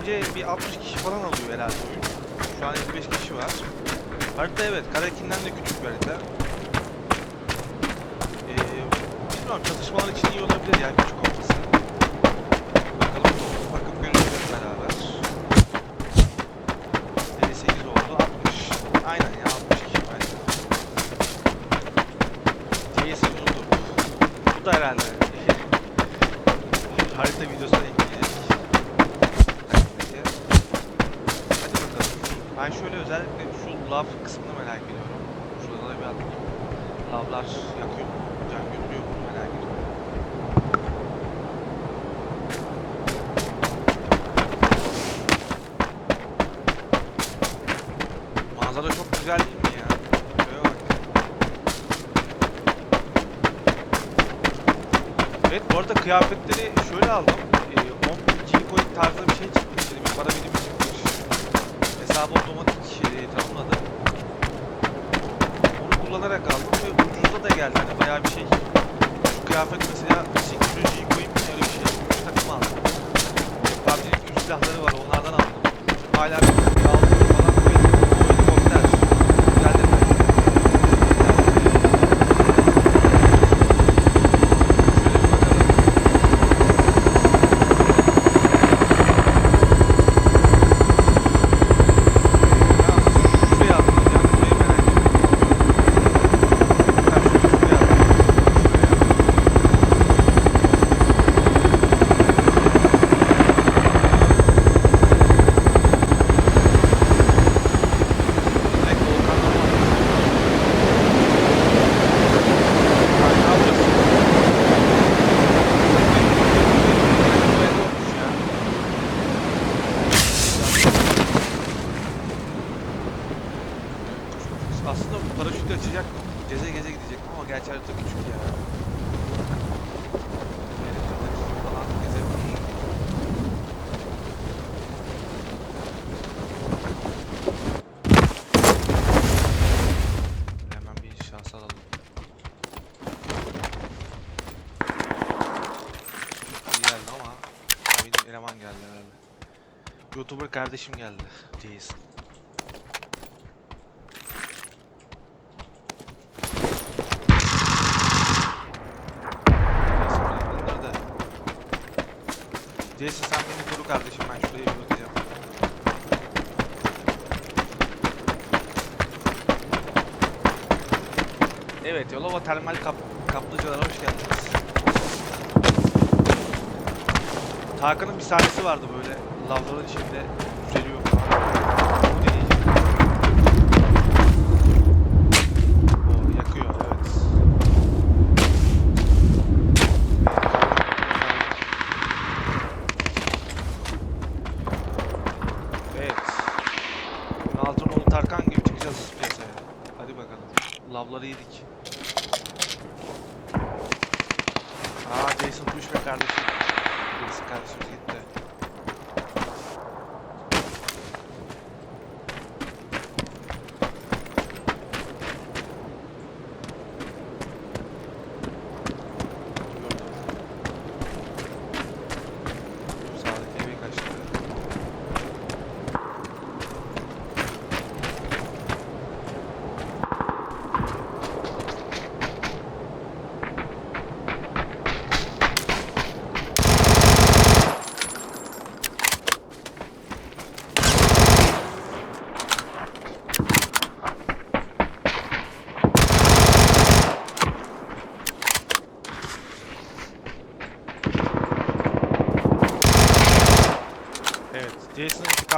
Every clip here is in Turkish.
bitirince bir 60 kişi falan alıyor herhalde oyun. Şu an 55 kişi var. Harita evet, Karakin'den de küçük bir harita. Ee, bilmiyorum çatışmalar için iyi olabilir yani küçük olması. Bakalım bakıp göreceğiz beraber. 58 oldu, 60. Aynen ya 60 kişi bence. TS'i unuttum. Bu da herhalde harita videosuna Ben şöyle özellikle şu lav kısmını merak ediyorum. Şurada da bir atlayayım. Lavlar yakıyor mu? Can götürüyor mu? Merak ediyorum. Manzara çok güzel değil mi ya? Şuraya bak. Evet bu arada kıyafetleri şöyle aldım. Ee, 10 G-Coin tarzı bir şey çıkmış. Yani bir para birimi çıkmış. Hesabı otomatik e, tanımladı. Onu kullanarak aldım ve ucuza da geldi. Hani bayağı bir şey. Şu kıyafet mesela 800 G-Coin mi öyle bir şey. 3 takım aldım. PUBG'nin 3 silahları var onlardan aldım. Hala bir aldım falan. Bu helikopter. Güzel de Şöyle bir bakalım. Şuraya atlayacağım. Burayı merak ediyorum. Ha, şuraya, şuraya atlayacağım. Şuraya. Direkt volkandan var. Harika burası. Buraya doğmuş ya. Paraşütü açacak geze geze gidecektim ama gerçi harita küçük ya. Youtuber kardeşim geldi. Jason. Jason sen beni koru kardeşim ben şuraya bir. Evet Yolova Termal Kap Kaplıcalar hoş geldiniz. Tarkan'ın bir sahnesi vardı böyle lavların içinde yüzeliyor Ah, yedik. Aa Jason düşme kardeşim. Jason kardeşim.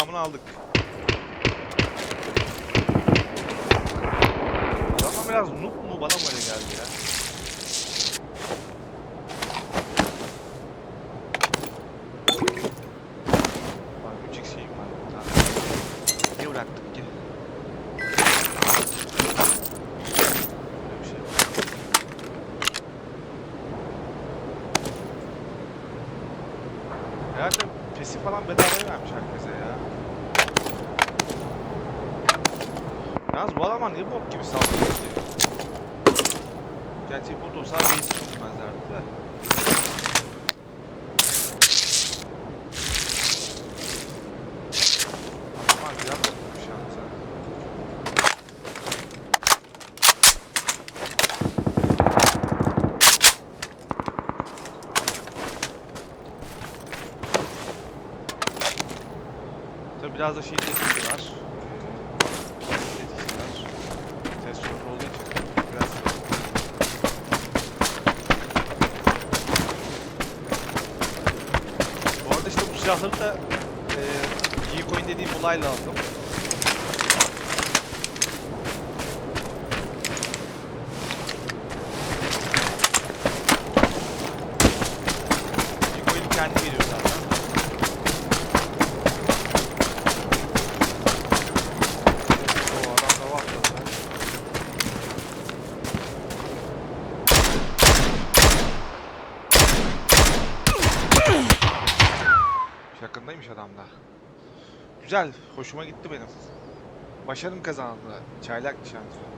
İntikamını aldık. Ama biraz noob mu bana mı öyle geldi ya? Var, 3x Yalnız bu adama niye bok gibi saldırı yapıyor? Gerçi bu olsa neyse çok benzerdi de. biraz da şey var. Silahları da e, G-Coin dediğim olayla aldım. G-Coin kendi veriyor Yakındaymış adam da. Güzel, hoşuma gitti benim. Başarım kazandı. Çaylak nişancı.